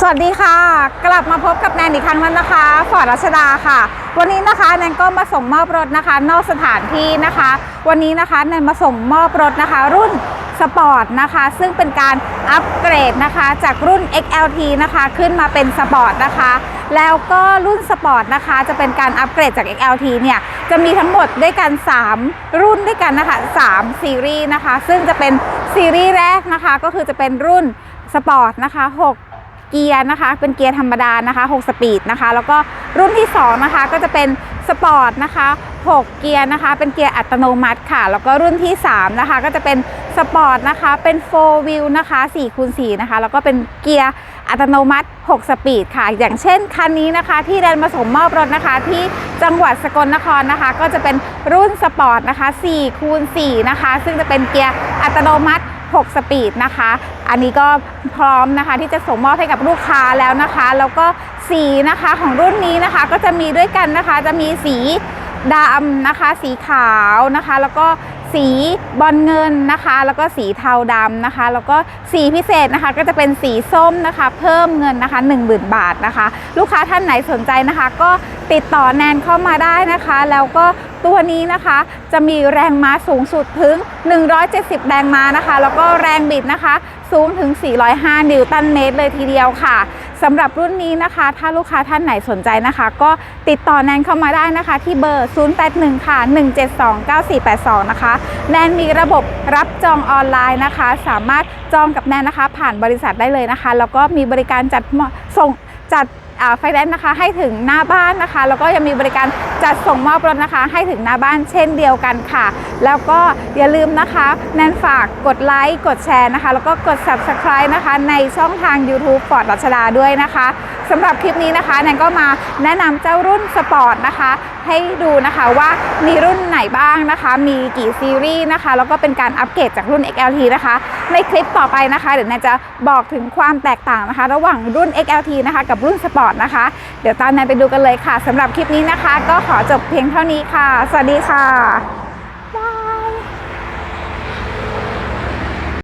สวัสดีค่ะ กลับมาพบกับแนนอีกครั้งแล้วนะคะฟอร์ดรัชดาค่ะ วันนี้นะคะแนนก็มาส่งมอบรถนะคะ นอกสถานที่นะคะ วันนี้นะคะแนนมาส่งมอบรถนะคะ รุ่นสปอร์ตนะคะ ซึ่งเป็นการอัปเกรดนะคะ จากรุ่น XLT นะคะ ขึ้นมาเป็นสปอร์ตนะคะ แล้วก็รุ่นสปอร์ตนะคะ จะเป็นการอัปเกรดจาก XLT เนี่ย จะมีทั้งหมดด้วยกัน 3 รุ่นด้วยกันนะคะ3ซีรีส์นะคะ ซึ่งจะเป็นซีรีส์แรกนะคะ ก็คือจะเป็นรุ่นสปอร์ตนะคะ 6 เกียร์นะคะ เป็นเกียร์ธรรมดานะคะ 6 สปีดนะคะ แล้วก็รุ่นที่ 2 นะคะ ก็จะเป็นสปอร์ตนะคะ 6 เกียร์นะคะ เป็นเกียร์อัตโนมัติค่ะ แล้วก็รุ่นที่ 3 นะคะ ก็จะเป็นสปอร์ตนะคะ เป็น4 wheel นะคะ4คูณ4นะคะ แล้วก็เป็นเกียร์อัตโนมัติ 6 สปีดค่ะ อย่างเช่นคันนี้นะคะ ที่แดนมาสมมอบรถนะคะ ที่จังหวัดสกลนครนะคะ ก็จะเป็นรุ่นสปอร์ตนะคะ4คูณ4นะคะ ซึ่งจะเป็นเกียร์อัตโนมัติ 6 สปีดนะคะ อันนี้ก็พร้อมนะคะที่จะส่งมอบให้กับลูกค้าแล้วนะคะ แล้วก็สีนะคะของรุ่นนี้นะคะก็จะมีด้วยกันนะคะ จะมีสีดำนะคะ สีขาวนะคะ แล้วก็ สีบอลเงินนะคะ แล้วก็สีเทาดำนะคะ แล้วก็สีพิเศษนะคะก็จะเป็นสีส้มนะคะ เพิ่มเงินนะคะ 10,000 บาทนะคะ ลูกค้าท่านไหนสนใจนะคะ ก็ติดต่อแนนเข้ามาได้นะคะ แล้วก็ตัวนี้นะคะจะมีแรงม้าสูงสุดถึง 170 แรงม้านะคะ แล้วก็แรงบิดนะคะ สูงถึง 405 นิวตันเมตรเลยทีเดียวค่ะ สำหรับรุ่นนี้นะคะ ถ้าลูกค้าท่านไหนสนใจนะคะ ก็ติดต่อแนนเข้ามาได้นะคะ ที่เบอร์ 081 ค่ะ 172 9482 นะคะ แนนมีระบบรับจองออนไลน์นะคะ สามารถจองกับแนนนะคะ ผ่านบริษัทได้เลยนะคะ แล้วก็มีบริการจัดส่ง จัดไฟแนนซ์นะคะให้ถึงหน้าบ้านนะคะ แล้วก็ยังมีบริการจัดส่งมอบรถนะคะ ให้ถึงหน้าบ้านเช่นเดียวกันค่ะ แล้วก็อย่าลืมนะคะ แนนฝากกดไลค์กดแชร์นะคะ แล้วก็กด subscribe นะคะ ในช่องทาง YouTube ฟอร์ดรัชดาด้วยนะคะ สำหรับคลิปนี้นะคะแนนก็มาแนะนำเจ้ารุ่นสปอร์ตนะคะ ให้ดูนะคะว่ามีรุ่นไหนบ้างนะคะ มีกี่ซีรีส์นะคะ แล้วก็เป็นการอัปเกรดจากรุ่น XLT นะคะ ในคลิปต่อไปนะคะเดี๋ยวแนนจะบอกถึงความแตกต่างนะคะ ระหว่างรุ่น XLT นะคะกับรุ่นสปอร์ตนะคะ เดี๋ยวตามแนนไปดูกันเลยค่ะสำหรับคลิปนี้นะคะ ก็ขอจบเพียงเท่านี้ค่ะ สวัสดีค่ะ